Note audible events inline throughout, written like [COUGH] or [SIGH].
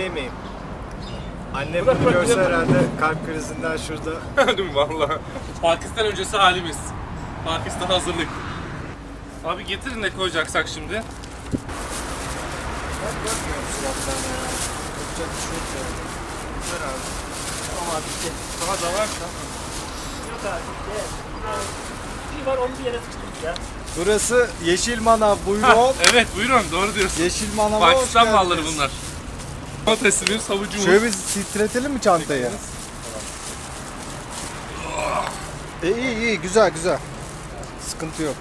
söyleyemeyim. Annem bunu görse herhalde kalp krizinden şurada. [LAUGHS] Değil mi valla? Pakistan öncesi halimiz. Pakistan hazırlık. Abi getirin ne koyacaksak şimdi. Ben bakmıyorum suratlarına ya. Yapacak bir şey yok yani. Ver abi. Ama bitti. Daha da varsa. Yok abi bitti. Bir var onu bir yere sıkıştırdık ya. Burası Yeşil Manav Ha, buyurun. evet buyurun doğru diyorsun. Yeşil Manav'a hoş Pakistan geldiniz. malları bunlar. Domatesimiz, havucumuz. Şöyle bir titretelim mi çantayı? E, iyi iyi güzel güzel. Sıkıntı yok.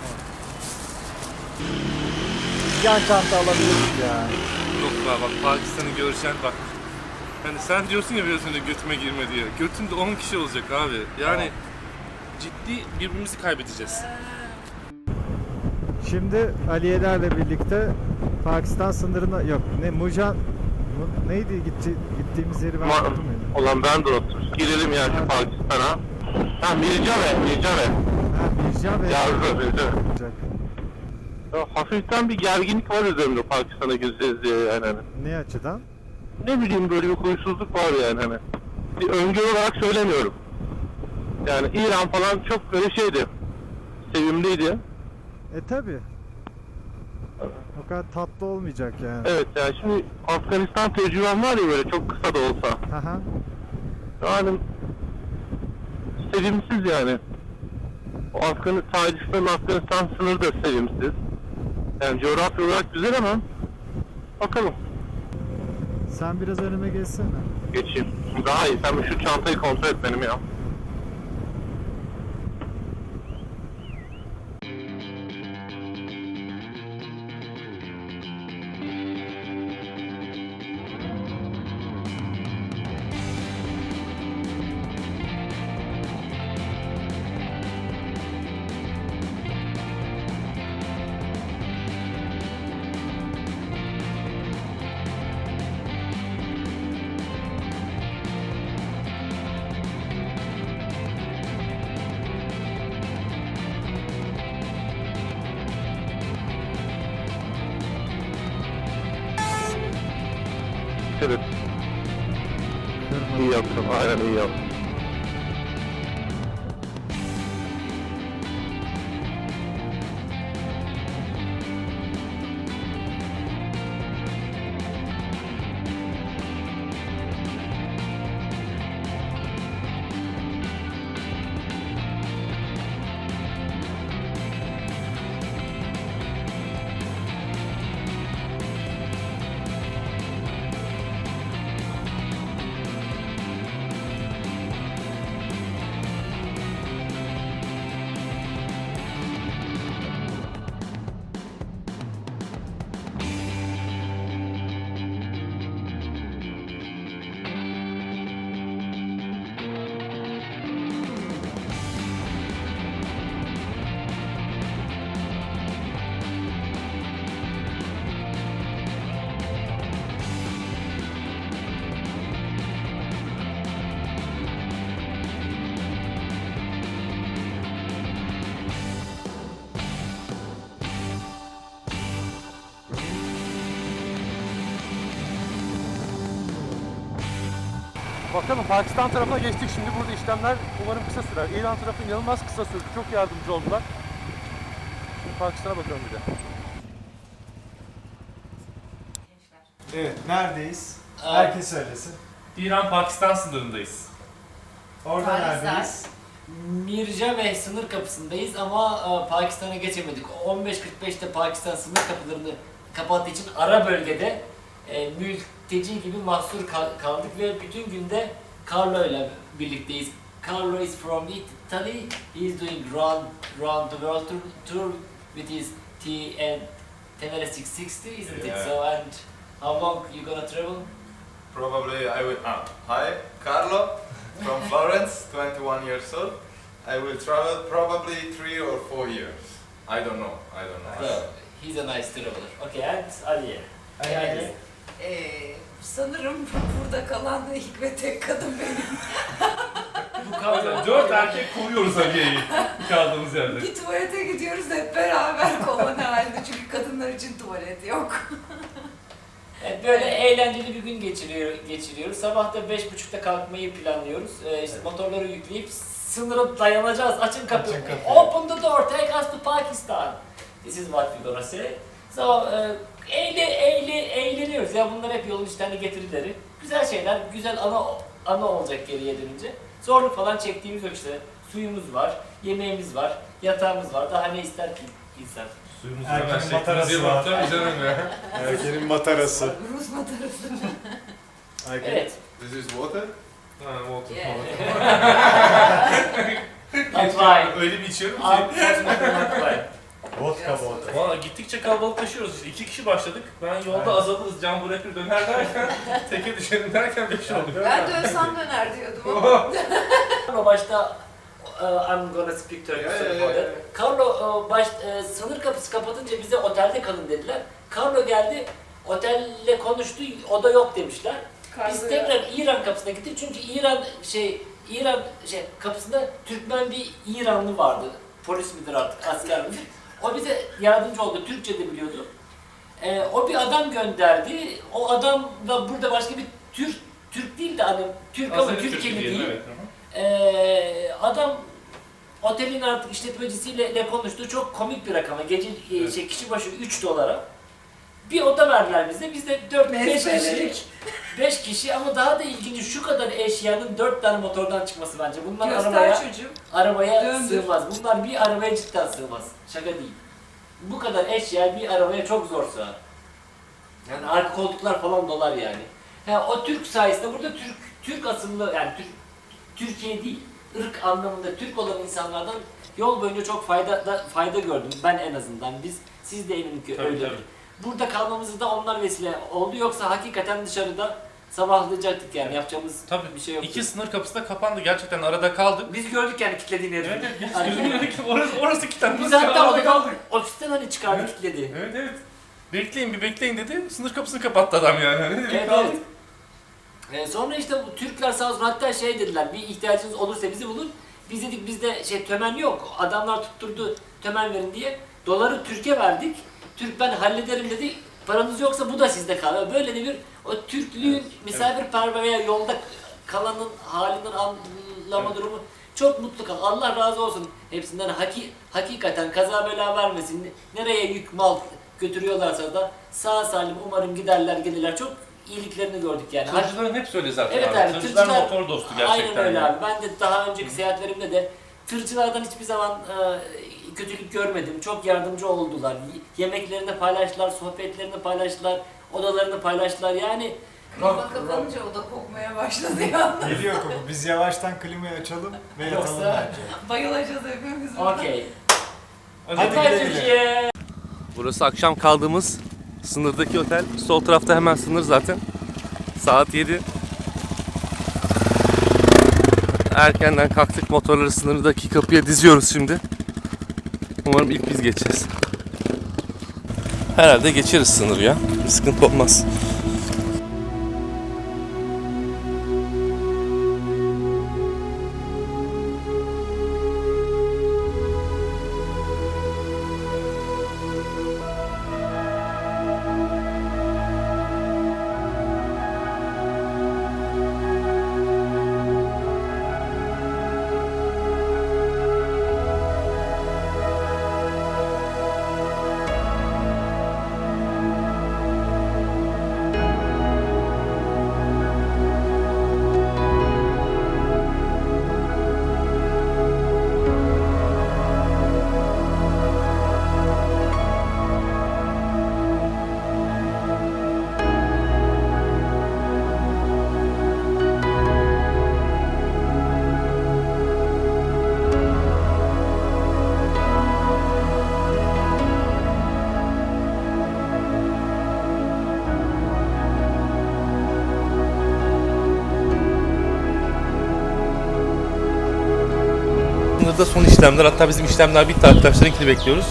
Yan çanta alabiliriz ya. Yok be bak Pakistan'ı görüşen bak. Hani sen diyorsun ya biraz önce götüme girme diye. Götünde 10 kişi olacak abi. Yani ciddi birbirimizi kaybedeceğiz. Şimdi Aliyelerle birlikte Pakistan sınırına yok ne Mujan Mu- neydi gitti, gittiğimiz yeri ben Ma- unuttum ya. Ulan ben de unuttum. Girelim yani şu Pakistan'a. Ha Mircave, Mircave. Ha Mircan ve Yazdı, Mircave. Ya, hafiften bir gerginlik var üzerimde Pakistan'a gideceğiz diye yani. Hani. Ne açıdan? Ne bileyim böyle bir huysuzluk var yani hani. Bir öngörü olarak söylemiyorum. Yani İran falan çok böyle şeydi. Sevimliydi. E tabi. O kadar tatlı olmayacak yani. Evet yani şimdi Afganistan tecrübem var ya böyle çok kısa da olsa. Aha. Yani sevimsiz yani. O Afgan Tacikistan Afganistan sınırı da sevimsiz. Yani coğrafya olarak güzel ama bakalım Sen biraz önüme geçsene. geçeyim. Daha iyi. Sen şu çantayı kontrol et benim ya. Evet. İyi yaptın. Aynen iyi yaptın. Bakalım Pakistan tarafına geçtik. Şimdi burada işlemler umarım kısa sürer. İran tarafı inanılmaz kısa sürdü. Çok yardımcı oldular. Şimdi Pakistan'a bakalım bir de. Evet neredeyiz? Aa. Herkes söylesin. İran-Pakistan sınırındayız. Orada Paris'ten. neredeyiz? Mirca ve sınır kapısındayız ama e, Pakistan'a geçemedik. 15.45'te Pakistan sınır kapılarını kapattığı için ara bölgede e, mülteci gibi mahsur kal- kaldık ve bütün günde Carlo ile birlikteyiz. Carlo is from Italy. He is doing round round the world tour, tour with his T and Tenere 660, isn't it? Yeah. So and how long you gonna travel? Probably I will. Ah, hi, Carlo from Florence, [LAUGHS] 21 years old. I will travel probably three or four years. I don't know. I don't know. So he's a nice traveler. Okay, and Aliye. Ali. Ee, sanırım burada kalan ilk ve tek kadın benim. Bu kadar. Dört erkek koruyoruz Aliye'yi kaldığımız yerde. Bir tuvalete gidiyoruz hep beraber koloni halinde çünkü kadınlar için tuvalet yok. Evet, böyle eğlenceli bir gün geçiriyor, geçiriyoruz. Sabah da beş buçukta kalkmayı planlıyoruz. Ee, işte motorları yükleyip sınıra dayanacağız. Açın kapıyı. Open the door, take us to Pakistan. This is what we gonna say. So, e, eğle, eğle, eğleniyoruz ya. Bunlar hep yolun içten getirileri. Güzel şeyler, güzel ana ana olacak geriye dönünce. Zorluk falan çektiğimiz yok işte. Suyumuz var, yemeğimiz var, yatağımız var. Daha ne ister ki insan? Suyumuzu hemen çektiğiniz matarası diye var. canım ya. Erkeğin matarası. Rus matarası. Evet. This is water. Ha, oldu. Yeah. [LAUGHS] Öyle bir içiyorum ki. Not wine. Vodka vodka. Valla gittikçe kalabalıklaşıyoruz işte. İki kişi başladık. Ben yolda azalırız, can bu rapper döner derken, [LAUGHS] teke düşerim derken beş oldu. Ben dönsem döner diyordum ama. [LAUGHS] Carlo başta uh, I'm gonna speak yeah, that. Carlo uh, baş, uh, sınır kapısı kapatınca bize otelde kalın dediler. Carlo geldi, otelle konuştu, oda yok demişler. Biz tekrar İran kapısına gittik çünkü İran şey İran şey kapısında Türkmen bir İranlı vardı. Polis midir artık, asker midir? O bize yardımcı oldu. Türkçe de biliyordu. Ee, o bir adam gönderdi. O adam da burada başka bir Türk Türk değil de hani Türk ama Aslında Türkiye'li Türkiye değil. Evet. Ee, adam otelin artık işletmecisiyle konuştu. Çok komik bir rakama. Gece e, şey, kişi başı 3 dolara. Bir oda verdiler bize. Biz de 4-5 kişi. Mezbelelik. 5 kişi ama daha da ilginci şu kadar eşyanın 4 tane motordan çıkması bence. Bunlar Göster arabaya çocuğum. arabaya Döndür. sığmaz. Bunlar bir arabaya cidden sığmaz. Şaka değil. Bu kadar eşya bir arabaya çok zor sığar. Yani arka koltuklar falan dolar yani. Ha, o Türk sayesinde burada Türk Türk asıllı yani Türk Türkiye değil, ırk anlamında Türk olan insanlardan yol boyunca çok fayda da, fayda gördüm ben en azından. Biz siz de eminim ki Tabii, öyle. tabii. Burada kalmamızı da onlar vesile oldu yoksa hakikaten dışarıda sabahlayacaktık yani yapacağımız Tabii bir şey yoktu. İki sınır kapısı da kapandı. Gerçekten arada kaldık. Biz gördük yani kilitlediğini Evet herifi. evet. Biz Hani- önünde [LAUGHS] orası, orası kitap. Biz hatta odadan ofisten hani çıkardı Evet. kilitledi. Evet evet. Bekleyin bir bekleyin dedi. Sınır kapısını kapattı adam yani. Hani Evet, kaldık. evet. Ee, sonra işte bu Türkler sağ olsun hatta şey dediler bir ihtiyacınız olursa bizi bulun. Biz dedik bizde şey tömen yok. Adamlar tutturdu tömen verin diye. Doları Türkiye verdik. Türk ben hallederim dedi. Paranız yoksa bu da sizde kalıyor. Böyle de bir o Türklüğün misafirperver veya yolda kalanın halinden anlama durumu çok mutlu kal. Allah razı olsun hepsinden. Haki, hakikaten kaza bela vermesin. Nereye yük mal götürüyorlarsa da sağ salim umarım giderler gelirler. Çok iyiliklerini gördük yani. Tırcıların hepsi öyle zaten Evet abi. abi, Tırcılar tırcılar- motor dostu gerçekten. Aynen öyle yani. abi. Ben de daha önceki seyahatlerimde de tırcılardan hiçbir zaman e, kötülük görmedim. Çok yardımcı oldular. Yemeklerini paylaştılar, sohbetlerini paylaştılar, odalarını paylaştılar. Yani Klima kapanınca o da kokmaya başladı ya. Geliyor koku. Biz yavaştan klimayı açalım ve yatalım Yoksa- bence. Bayılacağız hepimiz. okey. Hadi güle. Türkiye. Burası akşam kaldığımız sınırdaki otel. Sol tarafta hemen sınır zaten. Saat 7. Erkenden kalktık motorları sınırdaki kapıya diziyoruz şimdi. Umarım ilk biz geçeceğiz. Herhalde geçeriz sınırı ya. Bir sıkıntı olmaz. Sınırda son işlemler. Hatta bizim işlemler bitti. Arkadaşlarınkini bekliyoruz.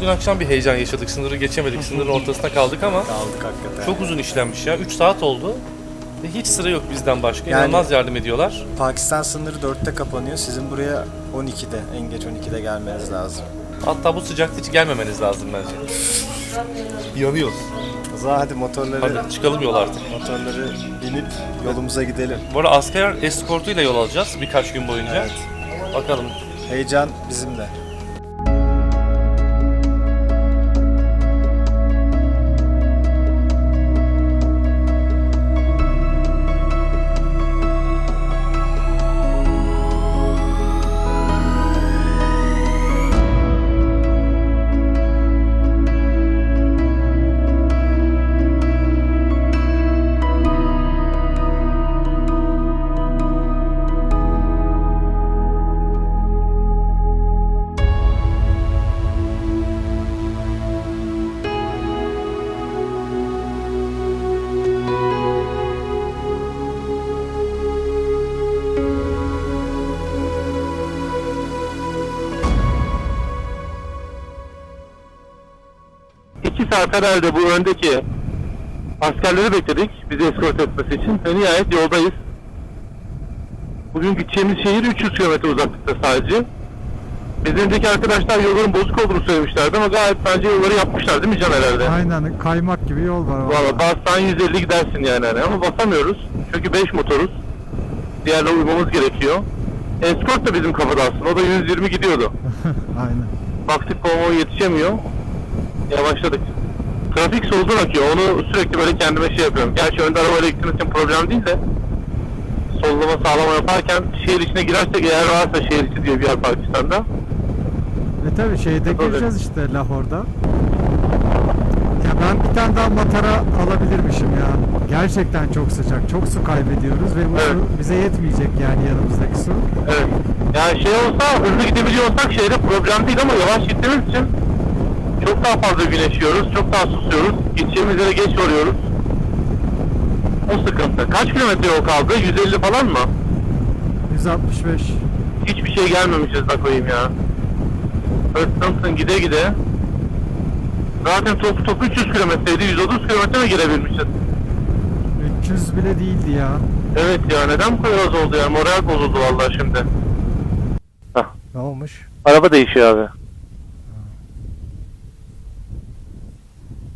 Dün akşam bir heyecan yaşadık. Sınırı geçemedik. Sınırın ortasında kaldık ama Kaldık hakikaten. çok uzun işlenmiş ya. 3 saat oldu. Ve hiç sıra yok bizden başka. Yani- İnanılmaz yardım ediyorlar. Pakistan sınırı 4'te kapanıyor. Sizin buraya 12'de, en geç 12'de gelmeniz lazım. Hatta bu sıcakta hiç gelmemeniz lazım bence. Yanıyoruz. zaman hadi motorları Hadi çıkalım yola artık. motorları binip yolumuza gidelim. Bu arada asker eskortuyla yol alacağız birkaç gün boyunca. Evet. Bakalım. Heyecan bizimle. İki saat herhalde bu öndeki askerleri bekledik bizi eskort etmesi için ve nihayet yoldayız. Bugün gideceğimiz şehir 300 km uzaklıkta sadece. Bizimdeki arkadaşlar yolların bozuk olduğunu söylemişlerdi ama gayet bence yolları yapmışlar değil mi Can herhalde? Aynen kaymak gibi yol var. Valla bassan 150 gidersin yani hani ama basamıyoruz. Çünkü 5 motoruz. Diğerle uymamız gerekiyor. Escort da bizim kafada aslında. O da 120 gidiyordu. [LAUGHS] Aynen. Baktık konvoy yetişemiyor. Yavaşladık. Trafik soldan akıyor. Onu sürekli böyle kendime şey yapıyorum. Gerçi önde arabayla gittiğimiz için problem değil de sollama sağlama yaparken şehir içine girersek eğer varsa şehir içi diye bir yer Pakistan'da. Ve tabii şeyde Tabii. gireceğiz işte Lahor'da. Ya ben bir tane daha matara alabilirmişim ya. Gerçekten çok sıcak. Çok su kaybediyoruz ve bu Evet. su bize yetmeyecek yani yanımızdaki su. Evet. Yani şey olsa hızlı gidebiliyor olsak şehre problem değil ama yavaş gittiğimiz için çok daha fazla güneşiyoruz, çok daha susuyoruz. Gideceğimiz yere geç oluyoruz. O sıkıntı. Kaç kilometre yol kaldı? 150 falan mı? 165. Hiçbir şey gelmemişiz da koyayım ya. Hırsınsın gide gide. Zaten top top 300 kilometreydi. 130 kilometre mi girebilmişiz? 300 bile değildi ya. Evet ya neden bu kadar az oldu ya? Moral bozuldu vallahi şimdi. Hah. Ne olmuş? Araba değişiyor abi.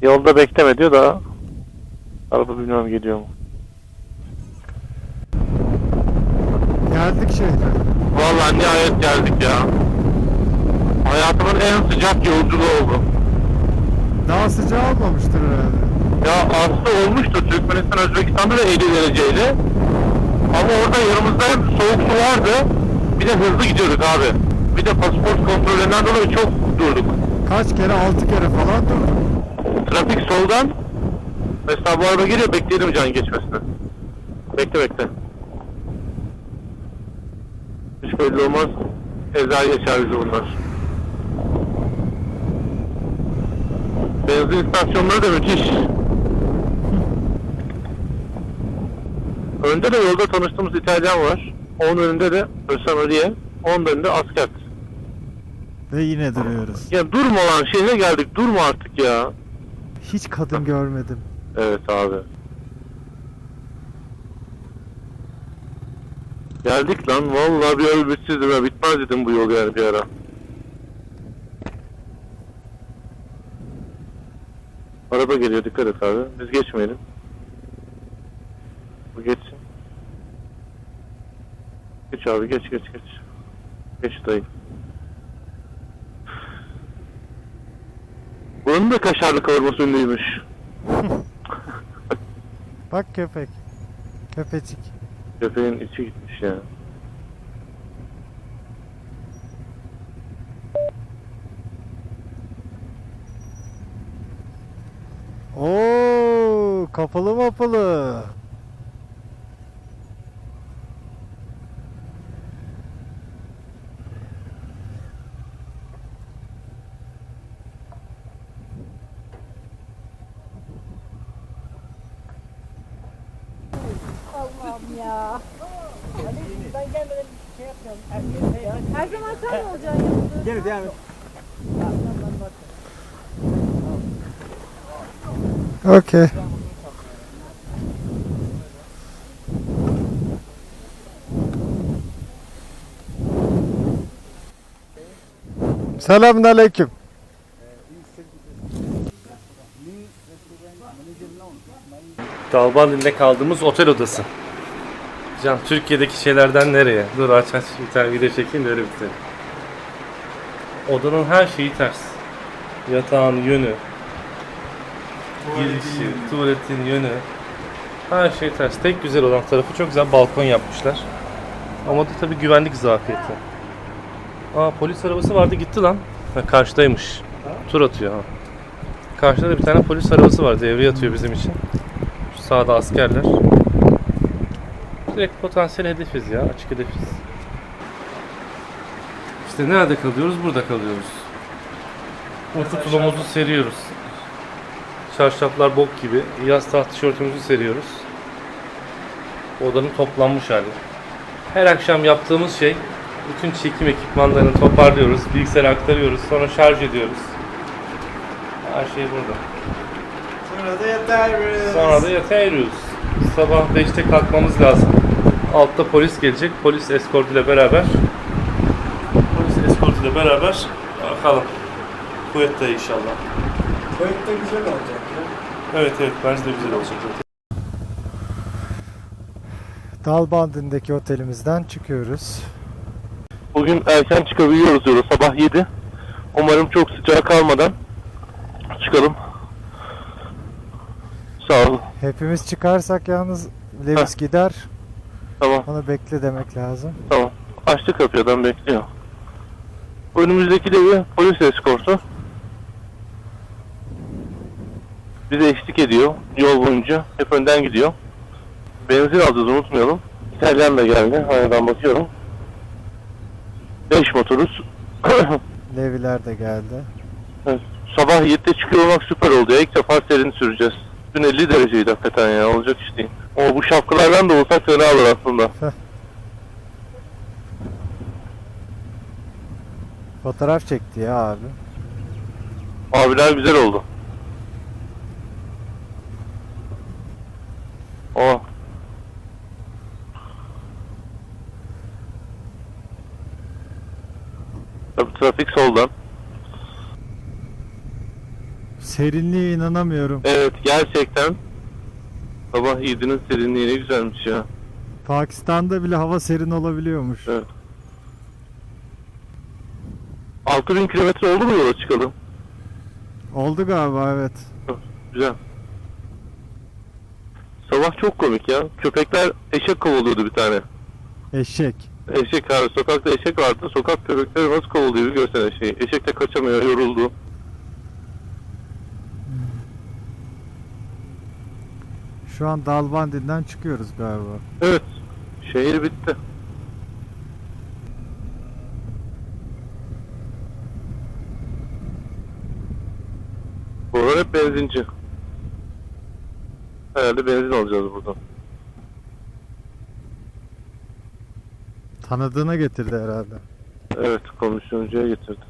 Yolda bekleme diyor da araba bilmiyorum geliyor mu? Geldik şehre. Vallahi nihayet geldik ya. Hayatımın en sıcak yolculuğu oldu. Daha sıcağı olmamıştır herhalde. Ya aslında olmuştu Türkmenistan Özbekistan'da da 50 dereceyle. Ama orada yanımızda hem soğuk su vardı bir de hızlı gidiyorduk abi. Bir de pasaport kontrolünden dolayı çok durduk. Kaç kere? 6 kere falan durduk. Trafik soldan. Mesela bu araba geliyor bekleyelim can geçmesini. Bekle bekle. Hiç belli olmaz. Eza geçer bizi bunlar. Benzin istasyonları da müthiş. Önde de yolda tanıştığımız İtalyan var. Onun önünde de Osama diye. Onun önünde asker. Ve yine duruyoruz. Ya durma lan şehre geldik durma artık ya. Hiç kadın görmedim. Evet abi. Geldik lan vallahi bir öl bitsizdim ya bitmez dedim bu yol yani bir ara. Araba geliyor dikkat et abi. Biz geçmeyelim. Bu geçsin. Geç abi geç geç geç. Geç dayı. Bunun da kaşarlı kavurması ünlüymüş. [LAUGHS] Bak köpek. Köpecik. Köpeğin içi gitmiş ya. Oo, kapalı mapalı. Allah'ım ya. Ben gelmeden şey yapmıyorum. Her zaman sen mi olacaksın? Gel devam et. Okey. Selamünaleyküm. Dalbandin'de kaldığımız otel odası. Can Türkiye'deki şeylerden nereye? Dur aç aç bir tane video çekeyim de öyle bitirelim. Odanın her şeyi ters. Yatağın yönü, girişi, tuvaletin yönü. Her şey ters. Tek güzel olan tarafı çok güzel balkon yapmışlar. Ama da tabii güvenlik zafiyeti. Aa polis arabası vardı gitti lan. Ha, karşıdaymış. Tur atıyor ha. Karşıda da bir tane polis arabası var. Devreye atıyor bizim için. Şu sağda askerler. Direkt potansiyel hedefiz ya. Açık hedefiz. İşte nerede kalıyoruz? Burada kalıyoruz. Uyku tulumuzu seriyoruz. Çarşaflar bok gibi. Yaz taht tişörtümüzü seriyoruz. Odanın toplanmış hali. Her akşam yaptığımız şey bütün çekim ekipmanlarını toparlıyoruz, bilgisayara aktarıyoruz, sonra şarj ediyoruz. Her şey burada. Sonra da yatarız. Sonra da yatıyoruz. Sabah 5'te kalkmamız lazım. Altta polis gelecek. Polis eskort ile beraber polis eskort ile beraber bakalım. Kuvvette inşallah. Kayıt da güzel olacak ya. Evet evet bence de güzel olacak. Dalbandin'deki otelimizden çıkıyoruz. Bugün erken çıkabiliyoruz diyoruz. Sabah 7. Umarım çok sıcak kalmadan çıkalım. Sağ olun. Hepimiz çıkarsak yalnız Lewis gider. Tamam. Onu bekle demek lazım. Tamam. Açtı kapıyı adam bekliyor. Önümüzdeki de bir polis eskortu. Bize eşlik ediyor yol boyunca. Hep önden gidiyor. Benzin alacağız unutmayalım. İtalyan da geldi. Aynadan bakıyorum. 5 motoruz. [COUGHS] Leviler de geldi. Evet. Sabah 7'de çıkıyor olmak süper oldu ya. İlk defa serin süreceğiz. Dün 50 dereceydi hakikaten ya. Olacak iş değil. Ama bu şapkalardan da olsak fena olur aslında. Fotoğraf çekti ya abi. Abiler güzel oldu. Aa. Tabii trafik soldan. Serinliğe inanamıyorum. Evet gerçekten. Sabah 7'nin serinliği ne güzelmiş ya. Pakistan'da bile hava serin olabiliyormuş. Evet. 6000 kilometre oldu mu yola çıkalım? Oldu galiba evet. Güzel. Sabah çok komik ya. Köpekler eşek kovalıyordu bir tane. Eşek. Eşek abi sokakta eşek vardı. Sokak köpekleri nasıl kovalıyor bir görsene şey. Eşek de kaçamıyor yoruldu. Şu an Dalbandin'den çıkıyoruz galiba. Evet. Şehir bitti. Buralar hep benzinci. Herhalde benzin alacağız buradan. Tanıdığına getirdi herhalde. Evet komisyoncuya getirdi.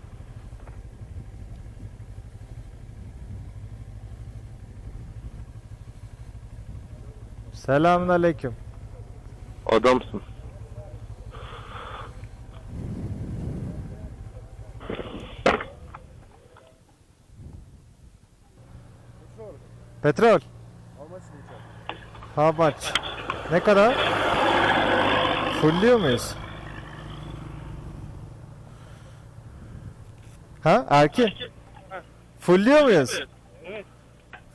Selamun aleyküm. Adamsın. Petrol. How much? Ne kadar? Fullliyor muyuz? Ha Erkin? Fullliyor muyuz?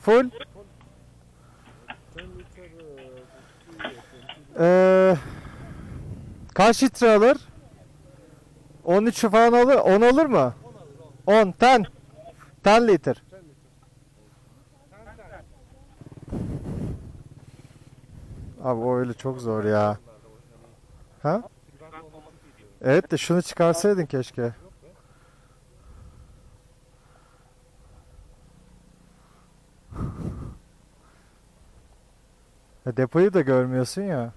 Full. Ee, kaç litre alır? 13 falan olur. 10 olur mu? 10, 10. 10 litre. Abi o öyle çok zor ya. Ha? Evet de şunu çıkarsaydın keşke. Ya [LAUGHS] depoyu da görmüyorsun ya.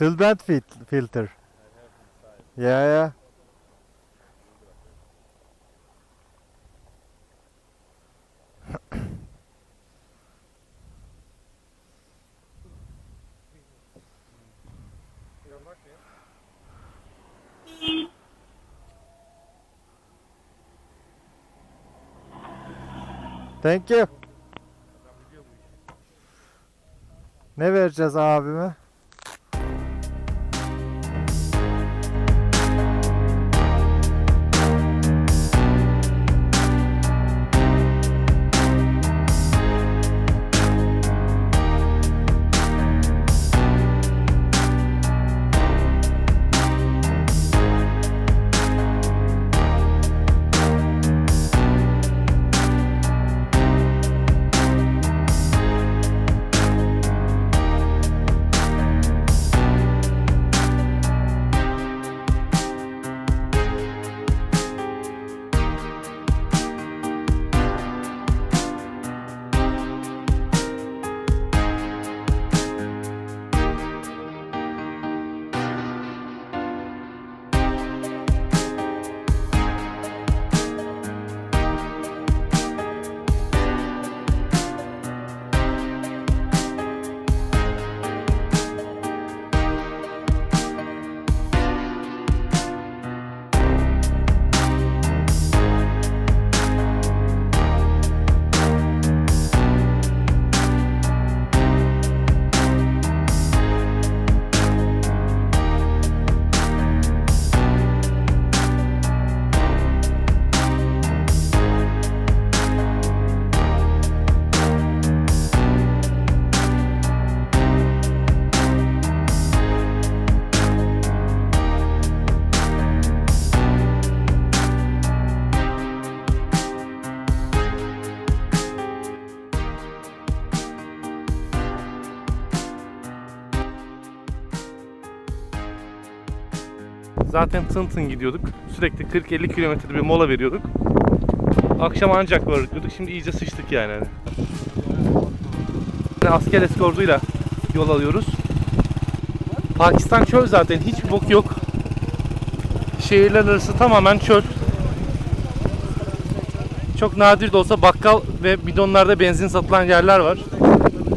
Still bad filter. Yeah, yeah. Thank you. Ne vereceğiz abime? Zaten tın tın gidiyorduk. Sürekli 40-50 kilometrede bir mola veriyorduk. Akşam ancak vardık diyorduk. Şimdi iyice sıçtık yani. Yine Asker eskortuyla yol alıyoruz. Pakistan çöl zaten. Hiçbir bok yok. Şehirler arası tamamen çöl. Çok nadir de olsa bakkal ve bidonlarda benzin satılan yerler var.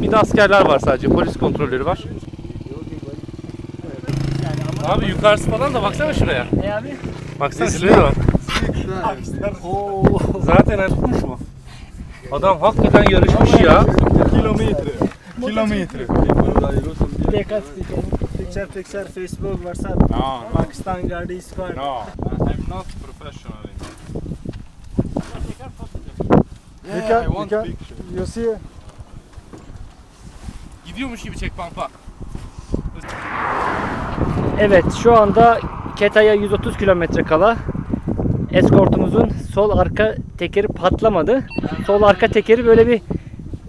Bir de askerler var sadece. Polis kontrolleri var. Abi yukarısı falan da baksana şuraya. Ne abi? Baksana şuraya bak. Zaten hani tutmuş mu? Adam hakikaten yarışmış ya. Kilometre. Kilometre. Picture, picture, Facebook, WhatsApp, No, Pakistan Guardi Squad. no, I'm not professional. You Yeah, can- I you want can- picture. You see? Gidiyormuş gibi çek pampa. Evet şu anda Keta'ya 130 kilometre kala eskortumuzun sol arka tekeri patlamadı. Sol arka tekeri böyle bir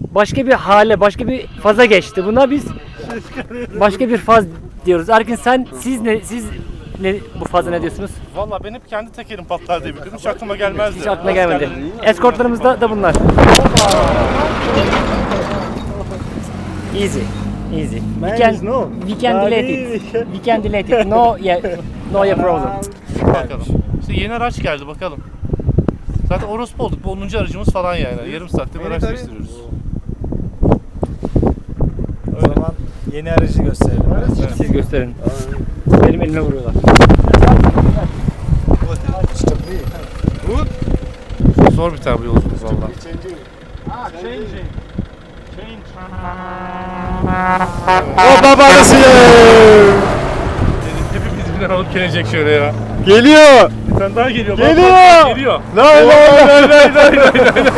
başka bir hale, başka bir faza geçti. Buna biz başka bir faz diyoruz. Erkin sen siz ne siz ne bu faza ne diyorsunuz? Valla ben hep kendi tekerim patlar diye biliyorum. Hiç aklıma gelmezdi. Hiç aklına gelmedi. Eskortlarımızda da bunlar. Easy. Easy. We Man can, is no. we can delete it. We can delete it. No, yeah, no yeah problem. Bakalım. İşte yeni araç geldi bakalım. Zaten orospu olduk. Bu 10. aracımız falan yani. Yarım saatte bir araç değiştiriyoruz. O zaman yeni aracı gösterelim. Siz gösterin. Benim elime vuruyorlar. Zor bir tane bu yolculuk valla. O babanızı Hepimiz birden alıp gelecek şöyle ya. Geliyor. Bir tane daha geliyor. bak, Geliyor. bak, Geliyor. Lay lay lay lay lay lay. [LAUGHS]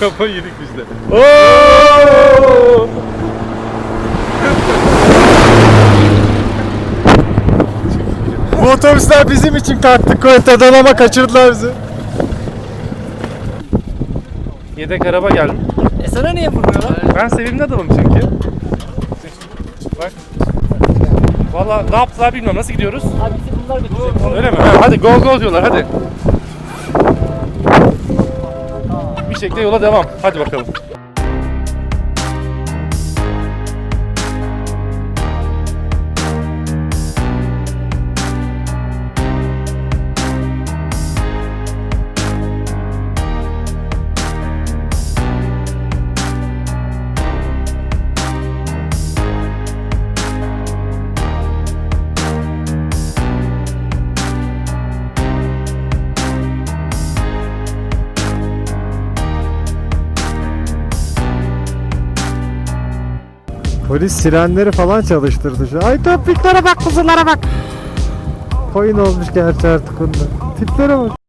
Kafayı yedik biz de. Oo! Bu otobüsler bizim için kalktı Koyta'dan ama kaçırdılar bizi. Yedek araba geldi. E sana niye vurmuyorlar? Ben sevimli adamım çünkü. Bak. Valla ne yaptılar bilmiyorum. Nasıl gidiyoruz? Abi bizi bunlar götürecek. Öyle mi? Ha, hadi go go diyorlar hadi. Bir şekilde yola devam. Hadi bakalım. Polis sirenleri falan çalıştırdı şu. Ay topiklere bak kuzulara bak. Koyun olmuş gerçi artık onda. Tiplere bak.